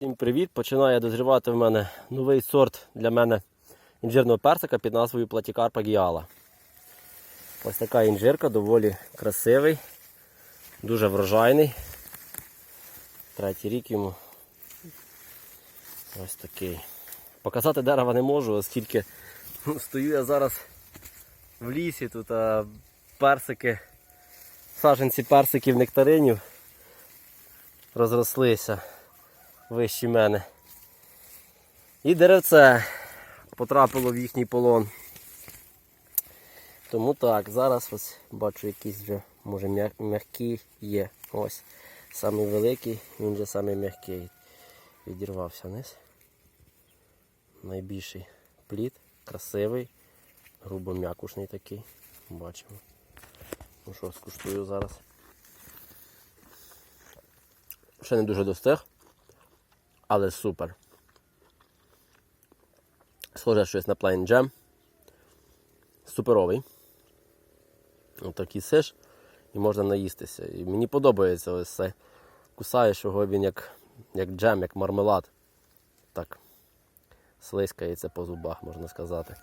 Всім привіт! Починає дозрівати в мене новий сорт для мене інжирного персика під назвою Платікарпа Гіала. Ось така інжирка, доволі красивий, дуже врожайний. Третій рік йому. Ось такий. Показати дерева не можу, оскільки ну, стою я зараз в лісі, тут а, персики, саджанці персиків нектаринів розрослися вищі мене. І деревце потрапило в їхній полон. Тому так, зараз ось бачу якийсь вже, може, м'я- м'який є. Ось. Самий великий, він вже самий м'який. Відірвався вниз. Найбільший плід, красивий, грубо м'якушний такий. Бачимо. Ну що, скуштую зараз. Ще не дуже достиг але супер. Схоже щось на Plain Jam. Суперовий. Отакий сиш і можна наїстися. І мені подобається ось це. Кусаєш його він як, як джем, як мармелад. Так. Слизькається по зубах, можна сказати.